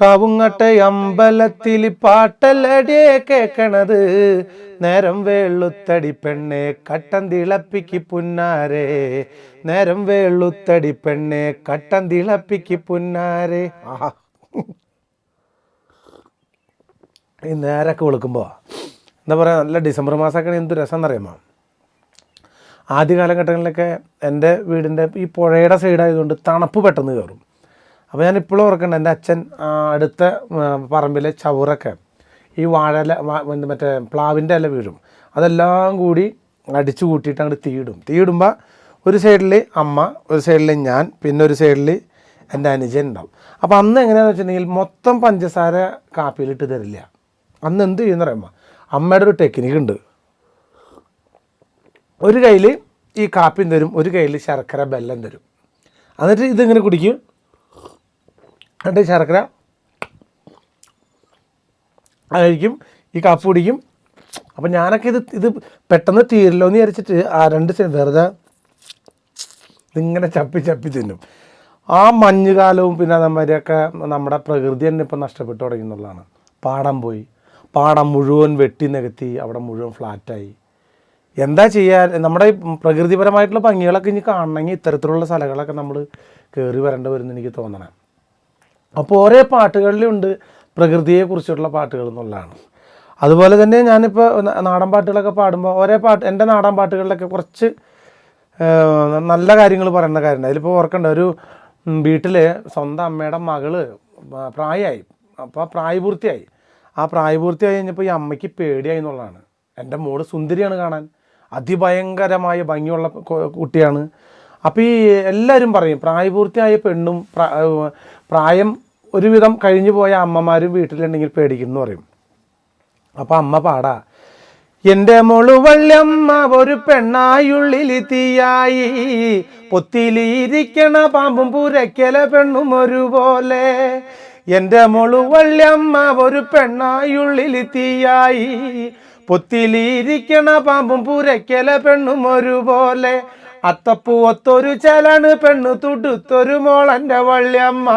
കാവുങ്ങട്ടെ അമ്പലത്തിൽ പാട്ടല്ലടിയെ കേക്കണത്. നേരം വേളുത്തടി പെണ്ണെ കട്ടൻ തിളപ്പിക്ക് പുന്നാരെ. നേരം വേളുത്തടി പെണ്ണെ കട്ടൻ തിളപ്പിക്ക് പുന്നാരെ. ഈ നേരൊക്കെ വിളിക്കുമ്പോൾ എന്താ പറയുക നല്ല ഡിസംബർ മാസമൊക്കെ എന്ത് രസം എന്നറിയാമോ ആദ്യ കാലഘട്ടങ്ങളിലൊക്കെ എന്റെ വീടിന്റെ ഈ പുഴയുടെ സൈഡായതുകൊണ്ട് തണുപ്പ് പെട്ടെന്ന് കയറും. അപ്പോൾ ഞാൻ ഇപ്പോഴും ഓർക്കുന്നുണ്ട് എന്റെ അച്ഛൻ അടുത്ത പറമ്പിലെ ചവറൊക്കെ ഈ വാഴല മറ്റേ പ്ലാവിന്റെ ഇല വീഴും. അതെല്ലാം കൂടി അടിച്ചു കൂട്ടിയിട്ട് അങ്ങോട്ട് തീയിടും. തീയിടുമ്പോൾ ഒരു സൈഡിൽ അമ്മ ഒരു സൈഡിൽ ഞാൻ പിന്നെ ഒരു സൈഡിൽ എന്റെ അനുജൻ ഉണ്ടാവും. അപ്പോൾ അന്ന് എങ്ങനെയാണെന്ന് വെച്ചിട്ടുണ്ടെങ്കിൽ മൊത്തം പഞ്ചസാര കാപ്പിയിലിട്ട് തരില്ല. അന്ന് എന്ത് ചെയ്യുന്ന പറയുമ്പോൾ അമ്മയുടെ ഒരു ടെക്നിക്ക് ഉണ്ട്. ഒരു കയ്യിൽ ഈ കാപ്പിയും തരും ഒരു കയ്യിൽ ശർക്കര ബെല്ലം തരും. എന്നിട്ട് ഇതിങ്ങനെ കുടിക്കും? എന്നിട്ട് ശർക്കര. അതായിരിക്കും ഈ കാപ്പ് കുടിക്കും അപ്പം ഞാനൊക്കെ ഇത് ഇത് പെട്ടെന്ന് തീരില്ലോ എന്ന് വിചാരിച്ചിട്ട് ആ രണ്ട് വെറുതെ ഇതിങ്ങനെ ചപ്പി ചപ്പി തിന്നും. ആ മഞ്ഞുകാലവും പിന്നെ അതേമാതിരിയൊക്കെ നമ്മുടെ പ്രകൃതി തന്നെ ഇപ്പം നഷ്ടപ്പെട്ടു തുടങ്ങി എന്നുള്ളതാണ്. പാടം പോയി. പാടം മുഴുവൻ വെട്ടി നികത്തി അവിടെ മുഴുവൻ ഫ്ലാറ്റായി. എന്താ ചെയ്യാൻ നമ്മുടെ പ്രകൃതിപരമായിട്ടുള്ള ഭംഗികളൊക്കെ ഇനി കാണണമെങ്കിൽ ഇത്തരത്തിലുള്ള സ്ഥലങ്ങളൊക്കെ നമ്മൾ കയറി വരേണ്ടി വരുമെന്ന് എനിക്ക് തോന്നണം. അപ്പോൾ ഓരോ പാട്ടുകളിലുണ്ട് പ്രകൃതിയെക്കുറിച്ചുള്ള പാട്ടുകൾ എന്നുള്ളതാണ്. അതുപോലെ തന്നെ ഞാനിപ്പോൾ നാടൻ പാട്ടുകളൊക്കെ പാടുമ്പോൾ ഓരോ പാട്ട് എന്റെ നാടൻ പാട്ടുകളിലൊക്കെ കുറച്ച് നല്ല കാര്യങ്ങൾ പറയുന്ന കാര്യമുണ്ട്. അതിലിപ്പോൾ ഓർക്കേണ്ട ഒരു വീട്ടിൽ സ്വന്തം അമ്മയുടെ മകൾ പ്രായമായി. അപ്പോൾ പ്രായപൂർത്തിയായി. ആ പ്രായപൂർത്തിയായി കഴിഞ്ഞപ്പോൾ ഈ അമ്മയ്ക്ക് പേടിയായി എന്നുള്ളതാണ്. എന്റെ മോൾ സുന്ദരിയാണ് കാണാൻ. അതിഭയങ്കരമായ ഭംഗിയുള്ള കുട്ടിയാണ്. അപ്പോൾ ഈ എല്ലാവരും പറയും പ്രായപൂർത്തിയായ പെണ്ണും പ്രായം ഒരുവിധം കഴിഞ്ഞു പോയ അമ്മമാരും വീട്ടിലുണ്ടെങ്കിൽ പേടിക്കുന്നു പറയും. അപ്പം അമ്മ പാടാ എന്റെ മോൾ വള്ളിയമ്മ ഒരു പെണ്ണായുള്ളിൽ തീയായി പൊത്തിലിരിക്കണ പാമ്പും പുരക്കല പെണ്ണും ഒരുപോലെ. എന്റെ മോൾ വള്ളിയമ്മ ഒരു പെണ്ണായുള്ളിൽ തീയായി പൊത്തിലിരിക്കണ പാമ്പും പുരക്കല പെണ്ണും ഒരുപോലെ. അത്തപ്പൂ ഒത്തൊരു ചലാണ് പെണ്ണു തുടുത്തൊരു മോളന്റെ വള്ളിയമ്മ.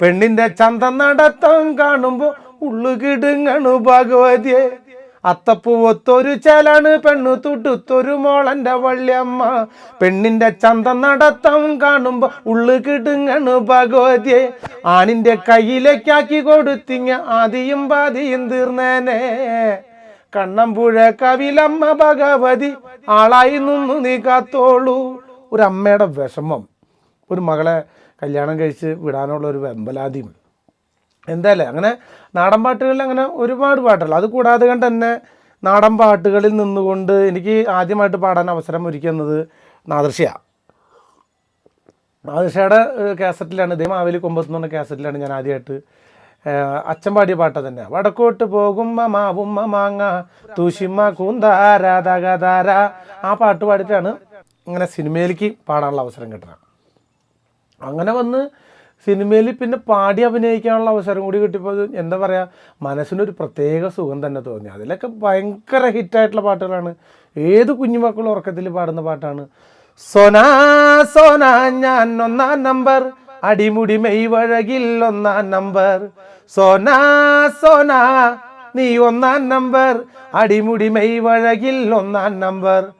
പെണ്ണിന്റെ ചന്തം നടത്തം കാണുമ്പോ ഉള്ളു കിടുങ്ങണു ഭഗവതിയെ. അത്തപ്പൂവത്തൊരു ചേലാണ് പെണ്ണു തുടുത്തൊരു മോളന്റെ വള്ളിയമ്മ. പെണ്ണിന്റെ ചന്തം നടത്തം കാണുമ്പോ ഉള്ളു കിടുങ്ങണു ഭഗവതിയെ. ആണിന്റെ കയ്യിലേക്കാക്കി കൊടുത്തിങ്ങ ആദിയും പാതിയും തീർന്നേനെ. കണ്ണമ്പുഴ കവിലമ്മ ഭഗവതി. ആളായി നിന്നു നീ കാത്തോളൂ. ഒരു അമ്മയുടെ വിഷമം. ഒരു മകളെ കല്യാണം കഴിച്ച് വിടാനുള്ള ഒരു വെമ്പലാതിയും എന്തായാലും അങ്ങനെ നാടൻ പാട്ടുകളിൽ അങ്ങനെ ഒരുപാട് പാട്ടുകൾ. അത് കൂടാതെ കണ്ട് തന്നെ നാടൻ പാട്ടുകളിൽ നിന്നുകൊണ്ട് എനിക്ക് ആദ്യമായിട്ട് പാടാൻ അവസരം ഒരുക്കുന്നത് നാദൃശ്യയാണ് നാദൃശ്യയുടെ കാസറ്റിലാണ്. ഇതേ മാവേലി കൊമ്പത്ത് എന്ന് കാസറ്റിലാണ് ഞാൻ ആദ്യമായിട്ട് അച്ഛൻ പാട്ട് തന്നെ. വടക്കോട്ട് പോകുമ്മ മാവുമ്മ മാങ്ങ തൂശിമ്മ കൂന്താര ആ പാട്ട് പാടിയിട്ടാണ് ഇങ്ങനെ സിനിമയിലേക്ക് പാടാനുള്ള അവസരം കിട്ടുന്നത് അങ്ങനെ വന്ന് സിനിമയിൽ പിന്നെ പാടി അഭിനയിക്കാനുള്ള അവസരം കൂടി കിട്ടിയപ്പോൾ എന്താ പറയുക മനസ്സിനൊരു പ്രത്യേക സുഖം തന്നെ തോന്നി. അതിലൊക്കെ ഭയങ്കര ഹിറ്റായിട്ടുള്ള പാട്ടുകളാണ്. ഏത് കുഞ്ഞുമക്കളും ഉറക്കത്തിൽ പാടുന്ന പാട്ടാണ്? സോനാ സോനാ ഞാൻ ഒന്നാം നമ്പർ അടിമുടി മെയ് വഴകിൽ ഒന്നാം നമ്പർ. സോനാ സോനാ നീ ഒന്നാം നമ്പർ. അടിമുടി മെയ് വഴകിൽ ഒന്നാം നമ്പർ.